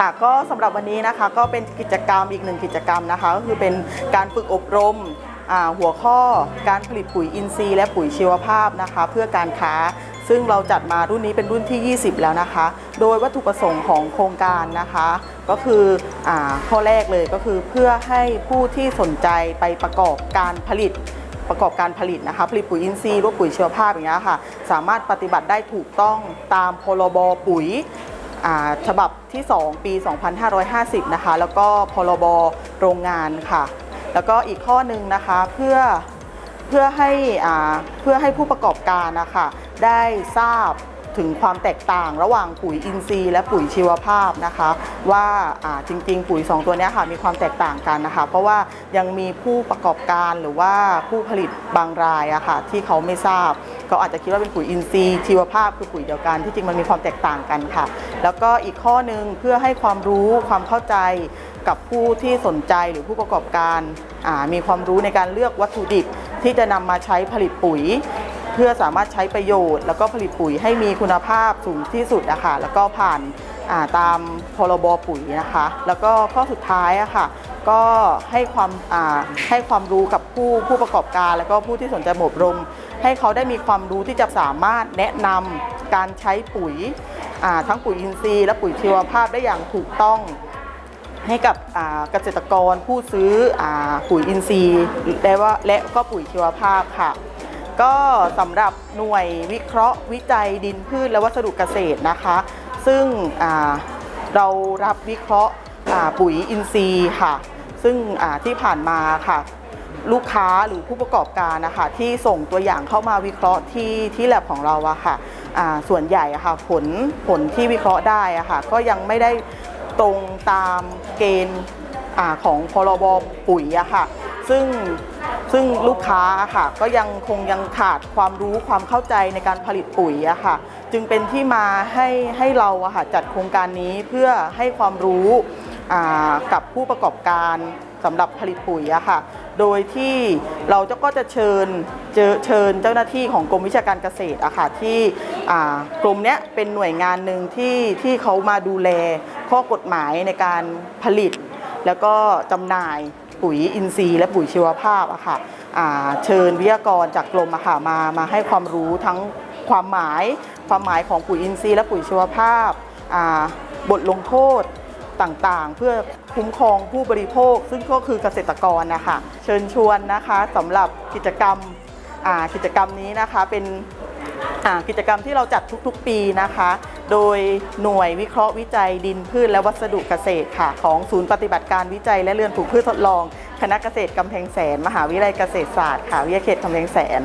ค่ะ ก็สำหรับวันนี้นะคะก็เป็นกิจกรรมอีกหนึ่งกิจกรรมนะคะก็คือเป็นการฝึกอบรมหัวข้อการผลิตปุ๋ยอินทรีย์และปุ๋ยชีวภาพนะคะ เพื่อการค้าซึ่งเราจัดมารุ่นนี้เป็นรุ่นที่ 20 แล้วนะคะ โดยวัตถุประสงค์ของโครงการนะคะ ก็คืออข้อแรกเลยก็คือเพื่อให้ผู้ที่สนใจไปประกอบการผลิตประกอบการผลิตนะคะผลิตปุ๋ยอินทรีย์หรือปุ๋ยชีวภาพอย่างเงี้ยค่ะ สามารถปฏิบัติได้ถูกต้องตามพรบปุ๋ย ฉบับที่ 2 ปี 2550 นะคะ แล้วก็พรบโรงงานค่ะ แล้วก็อีกข้อหนึ่งนะคะเพื่อเพื่อให้เพื่อให้ผู้ประกอบการนะคะได้ทราบถึงความแตกต่างระหว่างปุ๋ยอินทรีย์และปุ๋ยชีวภาพนะคะ ว่าจริง ๆ ปุ๋ย 2 ตัวนี้ค่ะมีความแตกต่างกันนะคะ เพราะว่ายังมีผู้ประกอบการหรือว่าผู้ผลิตบางรายอะค่ะที่เขาไม่ทราบ เขาอาจจะคิดว่าเป็นปุ๋ยอินทรีย์ชีวภาพคือปุ๋ยเดียวกัน ที่จริงมันมีความแตกต่างกันค่ะ แล้วก็อีกข้อหนึ่งเพื่อให้ความรู้ความเข้าใจกับผู้ที่สนใจหรือผู้ประกอบการมีความรู้ในการเลือกวัตถุดิบที่จะนำมาใช้ผลิตปุ๋ย เพื่อสามารถใช้ประโยชน์ แล้วก็ผลิตปุ๋ยให้มีคุณภาพสูงที่สุดนะคะแล้วก็ผ่านาตามพรบปุ๋ยนะคะ แล้วก็ข้อสุดท้ายอะค่ะก็ให้ความให้ความรู้กับผู้ผู้ประกอบการ แล้วก็ผู้ที่สนใจอบรม ให้เขาได้มีความรู้ที่จะสามารถแนะนำการใช้ปุ๋ยทั้งปุ๋ยอินทรีย์และปุ๋ยชีวภาพได้อย่างถูกต้องให้กับเกษตรกรผู้ซื้ออปุ๋ยอินทรีย์และว่าและก็ปุ๋ยชีวภาพค่ะ ก็สำหรับหน่วยวิเคราะห์วิจัยดินพืชและวัสดุเกษตรนะคะ ซึ่งเรารับวิเคราะห์ปุ๋ยอินทรีย์ค่ะ ซึ่งที่ผ่านมาค่ะ ลูกค้าหรือผู้ประกอบการนะคะที่ส่งตัวอย่างเข้ามาวิเคราะห์ที่ที่แลบของเราอะค่ะส่วนใหญ่อะค่ะผลผลที่วิเคราะห์ได้อะค่ะก็ยังไม่ได้ตรงตามเกณฑ์ของพรบปุ๋ยอะค่ะซึ่งซึ่งลูกค้าอะค่ะก็ยังคงยังขาดความรู้ความเข้าใจในการผลิตปุ๋ยอะค่ะจึงเป็นที่มาให้ให้เราอะค่ะจัดโครงการนี้เพื่อให้ความรู้กับผู้ประกอบการสำหรับผลิตปุ๋ยอะค่ะ โดยที่เราจะก็จะเชิญเชิญเจ้าหน้าที่ของกรมวิชาการเกษตรอะค่ะที่กรมเนี้ยเป็นหน่วยงานหนึ่งที่ที่เขามาดูแลข้อกฎหมายในการผลิต แล้วก็จำหน่ายปุ๋ยอินทรีย์และปุ๋ยชีวภาพอะค่ะเชิญวิทยากรจากกรมอะค่ะมามาให้ความรู้ทั้งความหมาย ความหมายของปุ๋ยอินทรีย์และปุ๋ยชีวภาพบทลงโทษ ต่างๆ เพื่อคุ้มครองผู้บริโภค ซึ่งก็คือเกษตรกรนะคะเชิญชวนนะคะสำหรับกิจกรรมกิจกรรมนี้นะคะเป็นกิจกรรมที่เราจัดทุกๆปีนะคะ โดยหน่วยวิเคราะห์วิจัยดินพืชและวัสดุเกษตรค่ะ ของศูนย์ปฏิบัติการวิจัยและเรือนปลูกพืชทดลอง คณะเกษตรกำแพงแสน มหาวิทยาลัยเกษตรศาสตร์ค่ะวิทยาเขตกำแพงแสน